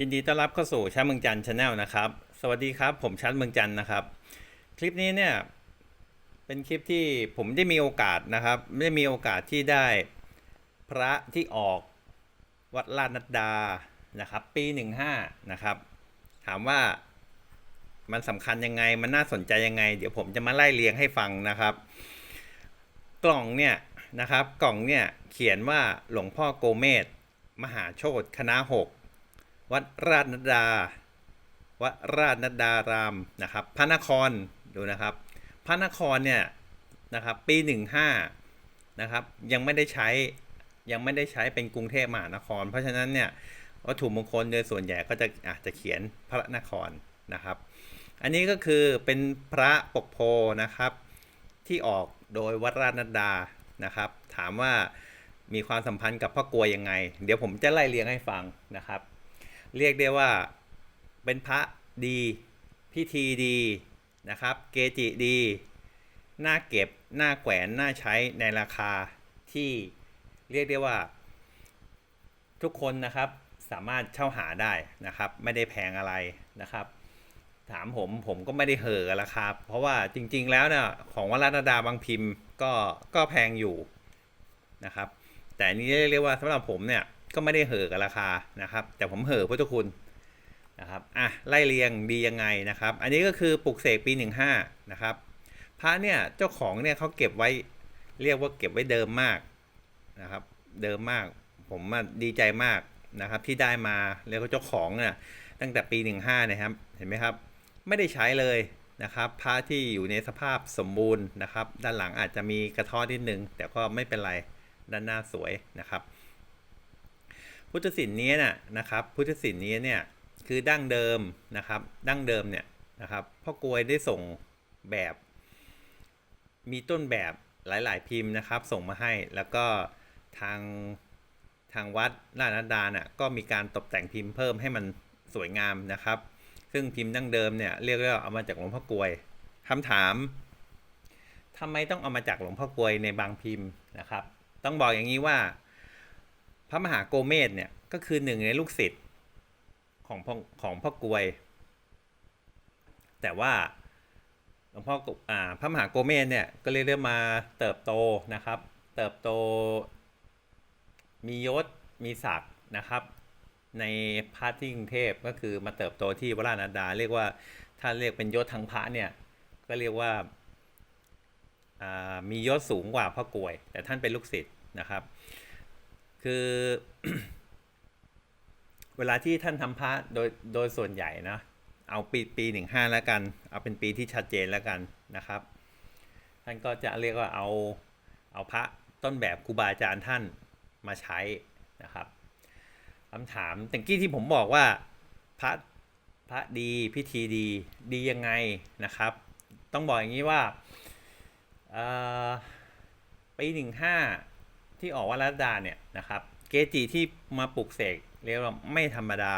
ยินดีต้อนรับเข้าสู่ชาติเมืองจันทร์ชาแนลนะครับ สวัสดีครับ ผมชัดเมืองจันทร์นะครับ คลิปนี้เนี่ยเป็นคลิปที่ผมได้มีโอกาสนะครับ ได้มีโอกาสที่ได้พระที่ออกวัดลาดนัดดานะครับ ปีหนึ่งห้านะครับ ถามว่ามันสำคัญยังไงมันน่าสนใจยังไง เดี๋ยวผมจะมาไล่เรียงให้ฟังนะครับ กล่องเนี่ยนะครับ กล่องเนี่ยเขียนว่าหลวงพ่อโกเมศมหาโชตคณะหก วัดราชนดา วัดราชนดารามนะครับ พระนครดูนะครับ พระนครเนี่ยนะครับปีหนึ่งห้านะครับ ยังไม่ได้ใช้ยังไม่ได้ใช้เป็นกรุงเทพมหานคร เพราะฉะนั้นเนี่ยวัตถุมงคลโดยส่วนใหญ่ก็จะอาจจะเขียนพระนครนะครับ อันนี้ก็คือเป็นพระปกโพนะครับ ที่ออกโดยวัดราชนัดานะครับ ถามว่ามีความสัมพันธ์กับพ่อกลวยยังไง เดี๋ยวผมจะไล่เรียงให้ฟังนะครับ เรียกได้ว่าเป็นพระดีพิธีดีนะครับ เกจิดีน่าเก็บน่าแขวนน่าใช้ในราคาที่เรียกได้ว่า ทุกคนนะครับสามารถเช่าหาได้นะครับ ไม่ได้แพงอะไรนะครับ ถามผมผมก็ไม่ได้เห่อราคาเพราะว่าจริง ๆ แล้วเนี่ยของวัดรัตนดาบางพิมพ์ก็ก็แพงอยู่นะครับ แต่นี้เรียกว่าสำหรับผมเนี่ย ก็ไม่ได้เห่อกับราคานะครับ แต่ผมเห่อพุทธคุณนะครับอะไล่เรียงดียังไงนะครับ อันนี้ก็คือปลุกเสกปี 15 นะครับพระเนี่ยเจ้าของเนี่ยเขาเก็บไว้เรียกว่าเก็บไว้เดิมมากนะครับ เดิมมากผมดีใจมากนะครับที่ได้มาเรียกว่าเจ้าของเนี่ยตั้งแต่ปี 15นะครับเห็นไหมครับ ไม่ได้ใช้เลยนะครับพระที่อยู่ในสภาพสมบูรณ์นะครับ ด้านหลังอาจจะมีกระท้อนิดนึง แต่ก็ไม่เป็นไรด้านหน้าสวยนะครับ พุทธศิลป์นี้น่ะนะครับ พุทธศิลป์นี้เนี่ยคือดั้งเดิมนะครับ ดั้งเดิมเนี่ยนะครับพ่อกวยได้ส่งแบบ มีต้นแบบหลาย ๆ พิมพ์นะครับ ส่งมาให้แล้วก็ทางทางวัดราชนัดาน่ะก็มีการตกแต่งพิมพ์เพิ่มให้มันสวยงามนะครับ ซึ่งพิมพ์ดั้งเดิมเนี่ยเรียกว่าเอามาจากหลวงพ่อกวยคำถามทำไมต้องเอามาจากหลวงพ่อกวยในบางพิมพ์นะครับ ต้องบอกอย่างนี้ว่า พระมหาโกเมศเนี่ยก็คือหนึ่งในลูกศิษย์ของพ่อของพ่อกวย แต่ว่าหลวงพ่ออ่าพระมหาโกเมศเนี่ยก็เรียกได้มาเติบโตนะครับ เติบโต มียศมีศักดิ์นะครับ ในพระที่กรุงเทพก็คือมาเติบโตที่วรานาดา เรียกว่าถ้าเรียกเป็นยศทางพระเนี่ยก็เรียกว่าามียศสูงกว่าพ่อกวย แต่ท่านเป็นลูกศิษย์นะครับ คือ เวลาที่ท่านทำพระโดยโดยส่วนใหญ่นะเอาปีปีหนึ่งห้าแล้วกัน เอาเป็นปีที่ชัดเจนแล้วกันนะครับ ท่านก็จะเรียกว่าเอาเอาพระต้นแบบครูบาอาจารย์ท่านมาใช้นะครับคำถามแต่กี้ที่ผมบอกว่าพระพระดีพิธีดีดียังไงนะครับ ต้องบอกอย่างนี้ว่าปีหนึ่งห้า ที่ออกวัดรัตดาเนี่ยนะครับ เกจิที่มาปลุกเสกเรียกว่าไม่ธรรมดา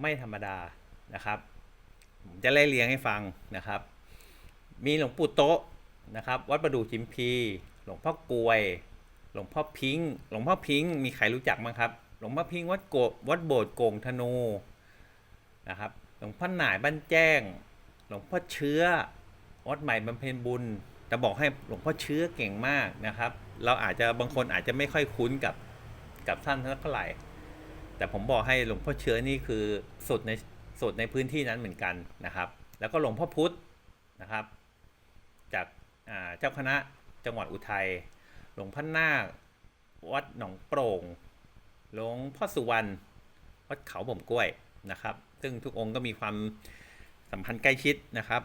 ไม่ธรรมดานะครับผมจะไล่เรียงให้ฟังนะครับ มีหลวงปู่โตะนะครับ วัดประดู่จิมพี หลวงพ่อกลวย หลวงพ่อพิงค์หลวงพ่อพิงค์มีใครรู้จักมั้งครับ หลวงพ่อพิงค์วัดโกวัดโบสถ์โกงธนูนะครับ หลวงพ่อหน่ายบ้านแจ้ง หลวงพ่อเชื้อ วัดใหม่บำเพ็ญบุญ จะบอกให้หลวงพ่อเชื้อเก่งมากนะครับ เราอาจจะบางคนอาจจะไม่ค่อยคุ้นกับกับท่านเท่าไหร่ แต่ผมบอกให้หลวงพ่อเชื้อนี่คือสุดในสุดในพื้นที่นั้นเหมือนกันนะครับ แล้วก็หลวงพ่อพุธนะครับ จากเจ้าคณะจังหวัดอุทัย หลวงพ่อนาควัดหนองโปร่ง หลวงพ่อสุวรรณวัดเขาบ่มกล้วยนะครับ ซึ่งทุกองค์ก็มีความสัมพันธ์ใกล้ชิดนะครับ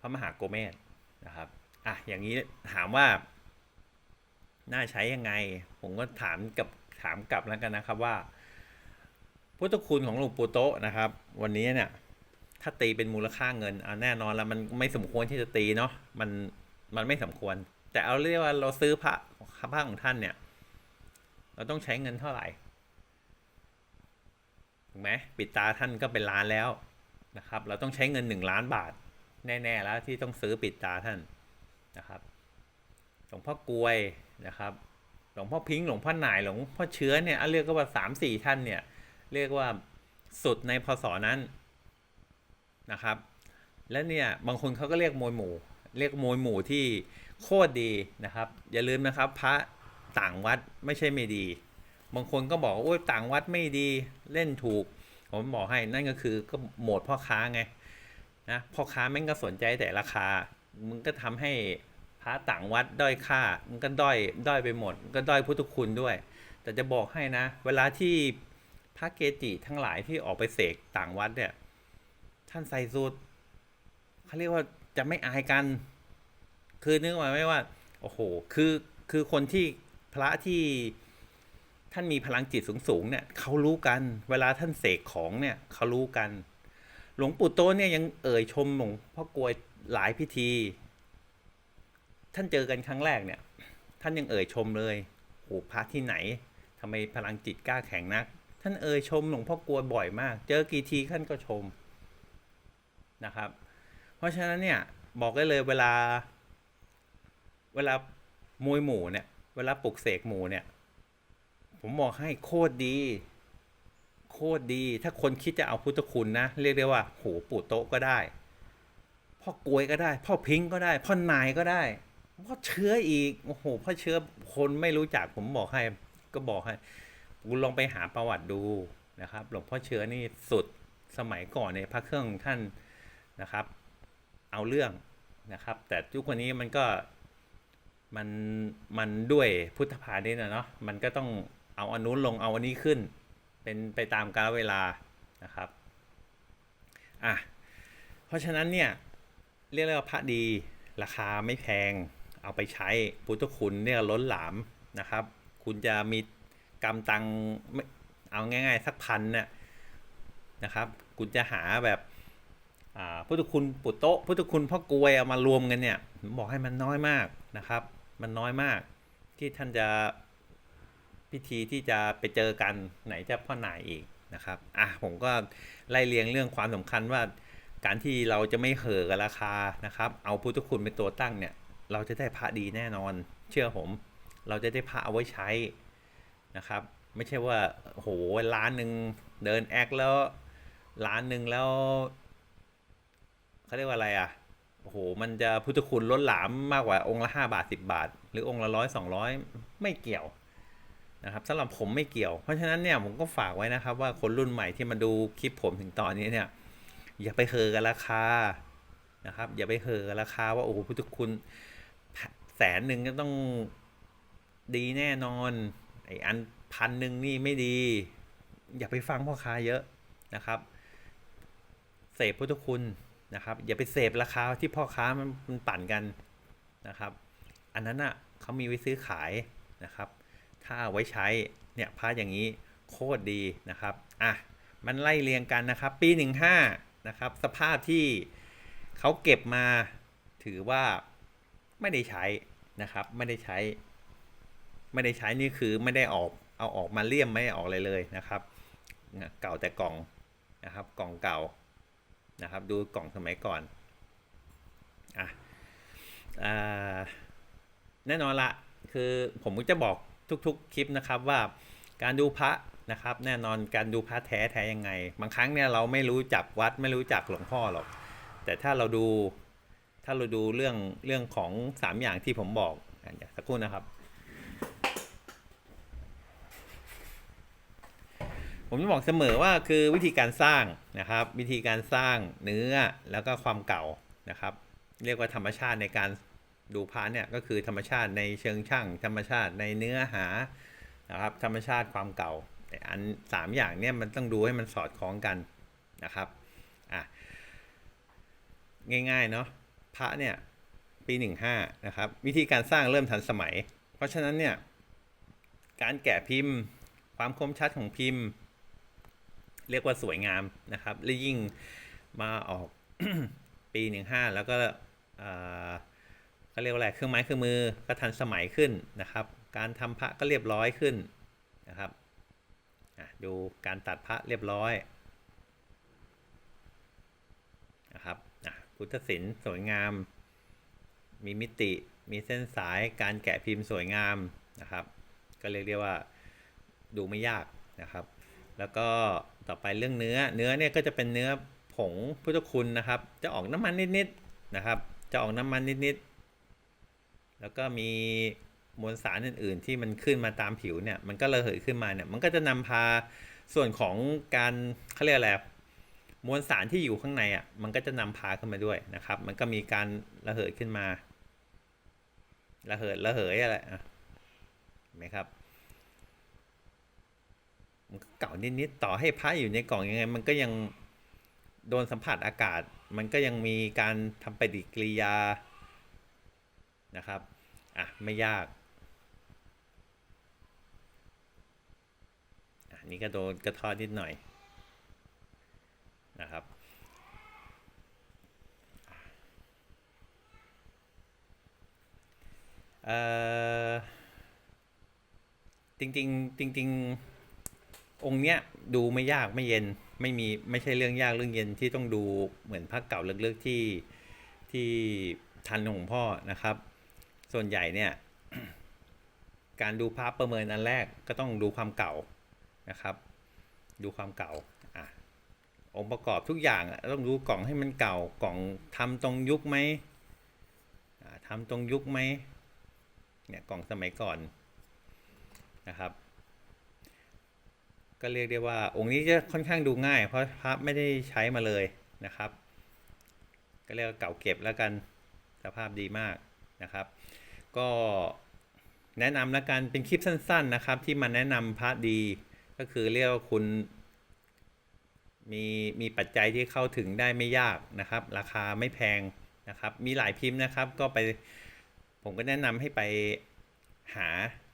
พระมหาโกเมศนะครับอะอย่างนี้ถามว่า น่าใช้ยังไง ผมก็ถามกับถามกลับแล้วกันนะครับว่าพุทธคุณของหลวงปู่โตะนะครับ วันนี้เนี่ยถ้าตีเป็นมูลค่าเงินเอาแน่นอนแล้วมันไม่สมควรที่จะตีเนาะมันมันไม่สมควร แต่เอาเรียกว่าเราซื้อพระพระของท่านเนี่ย เราต้องใช้เงินเท่าไหร่ถูกไหมปิดตาท่านก็เป็นล้านแล้วนะครับ เราต้องใช้เงินหนึ่งล้านบาท แน่ๆแล้วที่ต้องซื้อปิดตาท่านนะครับหลวงพ่อกลวยนะครับหลวงพ่อพิงค์หลวงพ่อหน่ายหลวงพ่อเชื้อเนี่ยเรียกว่าสามสี่ท่านเนี่ยเรียกว่าสุดในพศนั้นนะครับ และเนี่ยบางคนเขาก็เรียกมวยหมู่ เรียกมวยหมู่ที่โคตรดีนะครับ อย่าลืมนะครับ พระต่างวัดไม่ใช่ไม่ดี บางคนก็บอกว่าโอ้ยต่างวัดไม่ดีเล่นถูก ผมบอกให้นั่นก็คือก็โหมดพ่อค้าไง นะพ่อค้าแม่งก็สนใจแต่ราคา มึงก็ทำให้พระต่างวัดด้อยค่า มันก็ด้อยด้อยไปหมดมก็ด้อยพุทธคุณด้วย แต่จะบอกให้นะ เวลาที่พระเกจิทั้งหลายที่ออกไปเสกต่างวัดเนี่ย ท่านใส่สูตรเขาเรียกว่าจะไม่อายกัน คือนึกว่าไม่ว่า โอ้โห คือคือคนที่พระที่ท่านมีพลังจิตสูงๆเนี่ยเขารู้กัน เวลาท่านเสกของเนี่ยเขารู้กัน หลวงปู่โตเนี่ยยังเอ่ยชมหลวงพ่อกลวยหลายพิธี ท่านเจอกันครั้งแรกเนี่ย ท่านยังเอ่ยชมเลยโอ้พระที่ไหนทำไมพลังจิตกล้าแข็งนัก ท่านเอ่ยชมหลวงพ่อกลวยบ่อยมาก เจอกี่ทีท่านก็ชมนะครับ เพราะฉะนั้นเนี่ยบอกได้เลยเวลา เวลามวยหมู่เนี่ย เวลาปลุกเสกหมู่เนี่ย ผมบอกให้โคตรดี โคตรดี ถ้าคนคิดจะเอาพุทธคุณนะ เรียกได้ว่าโหปู่โต๊ะก็ได้ พ่อกวยก็ได้ พ่อพิงก็ได้ พ่อนายก็ได้ พ่อเชื้ออีก โอ้โห พ่อเชื้อคนไม่รู้จักผมบอกให้ ก็บอกให้คุณลองไปหาประวัติดูนะครับ หลวงพ่อเชื้อนี่สุดสมัยก่อนในพระเครื่องของท่านนะครับ เอาเรื่องนะครับ แต่ทุกวันนี้มันก็มันมันด้วยพุทธภาณิชย์นะเนาะมันก็ต้องเอาอันนู้นลงเอาอันนี้ขึ้น เป็นไปตามกาลเวลานะครับอะเพราะฉะนั้นเนี่ยเรียกว่าพระดีราคาไม่แพงเอาไปใช้พุทธคุณเนี่ยล้นหลามนะครับ คุณจะมีกำตังไม่เอาง่าย ๆ สักพันเนี่ยนะครับ คุณจะหาแบบอ่าพุทธคุณปุตโตพุทธคุณพ่อกลวยเอามารวมกันเนี่ยผมบอกให้มันน้อยมากนะครับ มันน้อยมากที่ท่านจะ พิธีที่จะไปเจอกันไหนจะพ่อหน่ายอีกนะครับอะผมก็ไล่เรียงเรื่องความสำคัญว่าการที่เราจะไม่เห่อกับราคานะครับ เอาพุทธคุณเป็นตัวตั้งเนี่ย เราจะได้พระดีแน่นอน เชื่อผม เราจะได้พระเอาไว้ใช้นะครับ ไม่ใช่ว่าโหล้านหนึ่งเดินแอคแล้วล้านหนึ่งแล้วเขาเรียกว่าอะไรอะโอ้โหมันจะพุทธคุณล้นหลามมากกว่าองค์ละห้าบาทสิบาท หรือองค์ละร้อยสองร้อยไม่เกี่ยว นะครับสำหรับผมไม่เกี่ยว เพราะฉะนั้นเนี่ยผมก็ฝากไว้นะครับ ว่าคนรุ่นใหม่ที่มาดูคลิปผมถึงตอนนี้เนี่ย อย่าไปเฮอกับราคานะครับ อย่าไปเฮอกับราคาว่าโอ้โหพุทธคุณแสนหนึ่งก็ต้องดีแน่นอนไอ้อันพันหนึ่งนี่ไม่ดี อย่าไปฟังพ่อค้าเยอะนะครับเสพพุทธคุณนะครับ อย่าไปเสพราคาที่พ่อค้ามันมันปั่นกันนะครับ อันนั้นอะเขามีไว้ซื้อขายนะครับ ถ้าเอาไว้ใช้เนี่ยพาอย่างนี้โคตรดีนะครับอะมันไล่เรียงกันนะครับ ปี 15นะครับสภาพที่เขาเก็บมาถือว่าไม่ได้ใช้นะครับ ไม่ได้ใช้ ไม่ได้ใช้นี่คือไม่ได้ออกเอาออกมาเลี่ยมไม่ได้ออกเลยเลยนะครับเนี่ยเก่าแต่กล่องนะครับกล่องเก่านะครับ ดูกล่องสมัยก่อนอะอ่าแน่นอนละคือผมก็จะบอก ทุกๆคลิปนะครับว่าการดูพระนะครับ แน่นอนการดูพระแท้แท้ยังไง บางครั้งเนี่ยเราไม่รู้จักวัดไม่รู้จักหลวงพ่อหรอก แต่ถ้าเราดูถ้าเราดูเรื่องเรื่องของสามอย่างที่ผมบอกอะเดี๋ยวสักครู่นะครับ ผมจะบอกเสมอว่าคือวิธีการสร้างนะครับ วิธีการสร้างเนื้อแล้วก็ความเก่านะครับ เรียกว่าธรรมชาติในการ ดูพระเนี่ยก็คือธรรมชาติในเชิงช่าง ธรรมชาติในเนื้อหานะครับธรรมชาติความเก่า แต่อันสามอย่างเนี่ยมันต้องดูให้มันสอดคล้องกันนะครับอะง่ายๆเนาะพระเนี่ยปีหนึ่งห้านะครับวิธีการสร้างเริ่มทันสมัย เพราะฉะนั้นเนี่ยการแกะพิมพ์ ความคมชัดของพิมพ์ เรียกว่าสวยงามนะครับและยิ่งมาออกปีหนึ่งห้าแล้วก็ เอ่อเรียกว่าอะไรเครื่องไม้เครื่องมือก็ทันสมัยขึ้นนะครับ การทำพระก็เรียบร้อยขึ้นนะครับดูการตัดพระเรียบร้อยนะครับพุทธศิลป์สวยงาม มีมิติมีเส้นสายการแกะพิมพ์สวยงามนะครับ ก็เรียกได้ว่าดูไม่ยากนะครับ แล้วก็ต่อไปเรื่องเนื้อเนื้อเนี่ยก็จะเป็นเนื้อผงพุทธคุณนะครับ จะออกน้ำมันนิดๆนะครับ จะออกน้ำมันนิดๆ แล้วก็มีมวลสารอื่น ๆ ที่มันขึ้นมาตามผิวเนี่ย มันก็ระเหยขึ้นมาเนี่ย มันก็จะนำพาส่วนของการเขาเรียกอะไรมวลสารที่อยู่ข้างในอะ มันก็จะนำพาขึ้นมาด้วยนะครับ มันก็มีการระเหยขึ้นมา ระเหิดระเหยอะไรอะเห็นไหมครับมันก็เก่านิดๆต่อให้พระอยู่ในกล่องยังไง มันก็ยังโดนสัมผัสอากาศ มันก็ยังมีการทำปฏิกิริยา นะครับอะไม่ยากอะนี่ก็โดนกระทอดนิดหน่อยนะครับเอ่อจริงจริงๆองค์เนี้ยดูไม่ยากไม่เย็นไม่มีไม่ใช่เรื่องยากเรื่องเย็นที่ต้องดูเหมือนพระเก่าเลือกๆที่ที่ทันของพ่อนะครับ ส่วนใหญ่เนี่ยการดูภาพประเมินอันแรกก็ต้องดูความเก่านะครับ ดูความเก่าอะองค์ประกอบทุกอย่างต้องดูกล่องให้มันเก่ากล่องทำตรงยุคไหมอ่าทำตรงยุคไหมเนี่ยกล่องสมัยก่อนนะครับ ก็เรียกได้ว่าองค์นี้จะค่อนข้างดูง่าย เพราะพระไม่ได้ใช้มาเลยนะครับ ก็เรียกว่าเก่าเก็บแล้วกันสภาพดีมากนะครับ ก็แนะนำล้วกันเป็นคลิปสั้น ๆนะครับ ที่มาแนะนำพระดี ก็คือเรียกว่าคุณ มีมีปัจจัยที่เข้าถึงได้ไม่ยากนะครับ ราคาไม่แพงนะครับ มีหลายพิมพ์นะครับ ก็ไปผมก็แนะนำให้ไปหา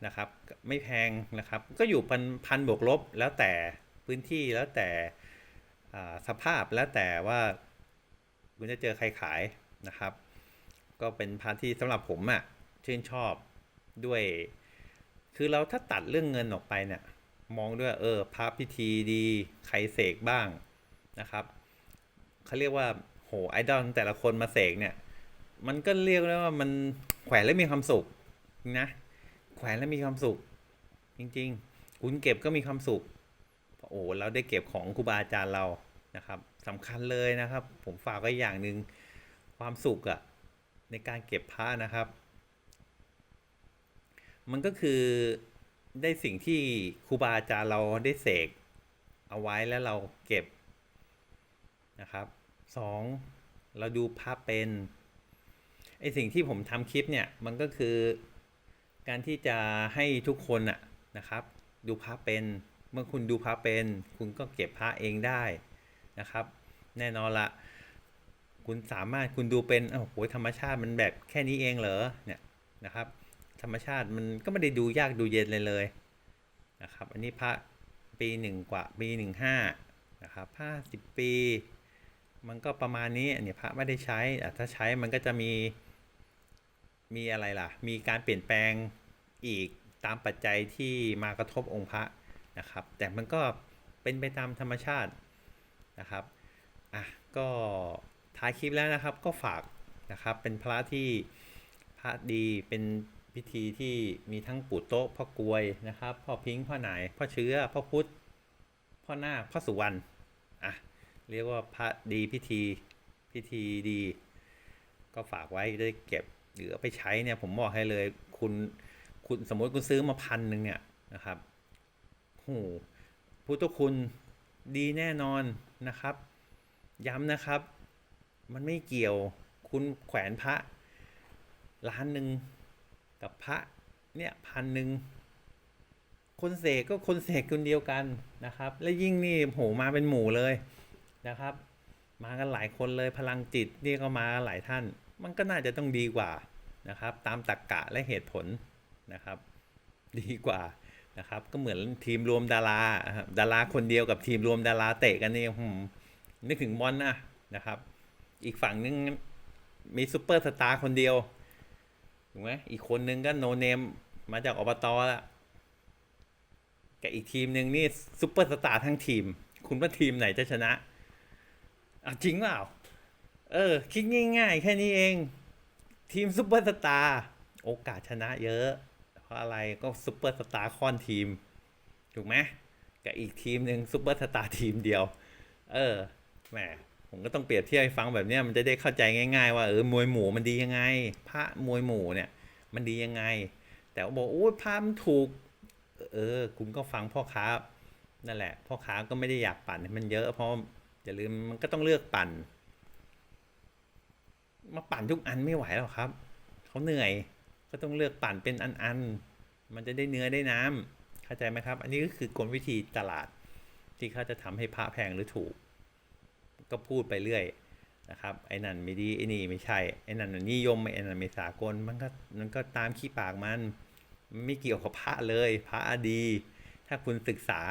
นะครับ ไม่แพงนะครับ ก็อยู่พันพันบวกลบแล้วแต่พื้นที่แล้วแต่สภาพแล้วแต่ว่าคุณจะเจอใครขายนะครับ ก็เป็นพาร์ทที่สำหรับผมอะ่ะ ชื่นชอบด้วย คือเราถ้าตัดเรื่องเงินออกไปเนี่ย มองด้วยเออพระพิธีดีใครเสกบ้างนะครับเขาเรียกว่าโหไอดอลแต่ละคนมาเสกเนี่ย มันก็เรียกได้ว่ามันแขวนแล้วมีความสุขนะแขวนแล้วมีความสุข จริงๆ คุณเก็บก็มีความสุขเพราะโอ้เราได้เก็บของครูบาอาจารย์เรานะครับสำคัญเลยนะครับ ผมฝากไว้อย่างหนึ่งความสุขอะในการเก็บพระนะครับ มันก็คือได้สิ่งที่ครูบาอาจารย์เราได้เสกเอาไว้แล้วเราเก็บนะครับสองเราดูภาพเป็นไอสิ่งที่ผมทำคลิปเนี่ยมันก็คือการที่จะให้ทุกคนอะนะครับ ดูพระเป็นเมื่อคุณดูพระเป็น คุณก็เก็บพระเองได้นะครับ แน่นอนละคุณสามารถคุณดูเป็นโอ้โหธรรมชาติมันแบบแค่นี้เองเหรอเนี่ยนะครับ ธรรมชาติมันก็ไม่ได้ดูยากดูเย็นเลยเลยนะครับ อันนี้พระปีหนึ่งกว่าปีหนึ่งห้านะครับห้าสิบปี มันก็ประมาณนี้อันนี้พระไม่ได้ใช้แต่ถ้าใช้มันก็จะมีมีอะไรล่ะ มีการเปลี่ยนแปลงอีกตามปัจจัยที่มากระทบองค์พระนะครับ แต่มันก็เป็นไปตามธรรมชาตินะครับอะก็ท้ายคลิปแล้วนะครับก็ฝากนะครับเป็นพระที่พระดีเป็น พิธีที่มีทั้งปู่โต๊ะพ่อกลวยนะครับ พ่อพิงค์พ่อหนายพ่อเชื้อ พ่อพุทธพ่อหน้าพ่อสุวรรณอะเรียกว่าพระดีพิธีพิธีดี ก็ฝากไว้ได้เก็บหรือไปใช้เนี่ยผมบอกให้เลยคุณคุณสมมติคุณซื้อมาพันหนึ่งเนี่ยนะครับโหพุทธคุณดีแน่นอนนะครับ ย้ำนะครับ มันไม่เกี่ยวคุณแขวนพระล้านหนึ่ง กับพระเนี่ยพันหนึ่งคนเสกก็คนเสกคนเดียวกันนะครับ และยิ่งนี่โหมาเป็นหมู่เลยนะครับ มากันหลายคนเลยพลังจิตนี่ก็มาหลายท่าน มันก็น่าจะต้องดีกว่านะครับ ตามตรรกกะและเหตุผลนะครับ ดีกว่านะครับ ก็เหมือนทีมรวมดาราดาราคนเดียวกับทีมรวมดาราเตะกันนี่หืมนึกถึงบอลนะนะครับ อีกฝั่งนึงมีซูเปอร์สตาร์คนเดียว ถูกไหมอีกคนนึงก็โนเนมมาจากอบตละกับอีกทีมหนึ่งนี่ซูเปอร์สตาร์ทั้งทีม คุณว่าทีมไหนจะชนะอะจริงเปล่า เออ คิดง่าย ๆ แค่นี้เอง ทีมซุปเปอร์สตาร์โอกาสชนะเยอะ เพราะอะไรก็ซุปเปอร์สตาร์ค้อนทีม ถูกไหมกับอีกทีมหนึ่งซุปเปอร์สตาร์ทีมเดียว เออแหม ผมก็ต้องเปรียบเทียบให้ฟังแบบนี้มันจะได้เข้าใจง่าย ๆ ว่าเออมวยหมูมันดียังไง พระมวยหมูเนี่ย มันดียังไง แต่บอกโอ้ยพระมันถูก เออคุณก็ฟังพ่อค้านั่นแหละ พ่อค้าก็ไม่ได้อยากปั่นให้มันเยอะเพราะอย่าลืมมันก็ต้องเลือกปั่น มาปั่นทุกอันไม่ไหวหรอกครับเขาเหนื่อยก็ต้องเลือกปั่นเป็นอันๆมันจะได้เนื้อได้น้ำเข้าใจไหมครับ อันนี้ก็คือกลวิธีตลาดที่เขาจะทำให้พระแพงหรือถูก ก็พูดไปเรื่อยนะครับไอ้นั่นไม่ดีไอ้นี่ไม่ใช่ไอ้นั่นนิยมไอ้นั่นไม่สากลมันก็มันก็ตามขี้ปากมันไม่เกี่ยวกับพระเลยพระดี ถ้าคุณศึกษา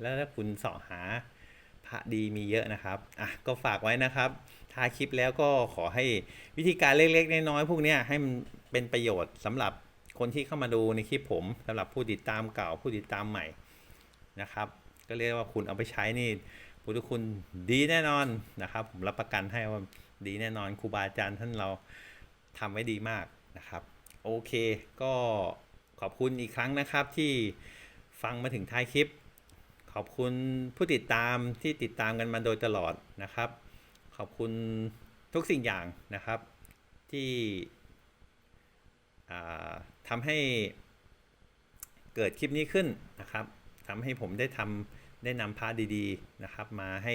แล้วถ้าคุณสาะหาพระดีมีเยอะนะครับอะก็ฝากไว้นะครับท้ายคลิปแล้วก็ขอให้วิธีการเล็กๆน้อยๆพวกเนี้ยให้มันเป็นประโยชน์สำหรับคนที่เข้ามาดูในคลิปผมสำหรับผู้ติดตามเก่าผู้ติดตามใหม่นะครับ ก็เรียกว่าคุณเอาไปใช้นี่ พุทธคุณดีแน่นอนนะครับผมรับประกันให้ว่าดีแน่นอนครูบาอาจารย์ท่านเราทำไว้ดีมากนะครับ โอเคก็ขอบคุณอีกครั้งนะครับที่ฟังมาถึงท้ายคลิป ขอบคุณผู้ติดตามที่ติดตามกันมาโดยตลอดนะครับ ขอบคุณทุกสิ่งอย่างนะครับที่ทำให้เกิดคลิปนี้ขึ้นนะครับทำให้ผมได้ทำ ได้นำพาดีๆนะครับ มาให้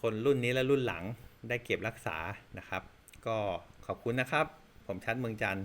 คนรุ่นนี้และรุ่นหลังได้เก็บรักษานะครับ ก็ขอบคุณนะครับ ผมชัดเมืองจันทร์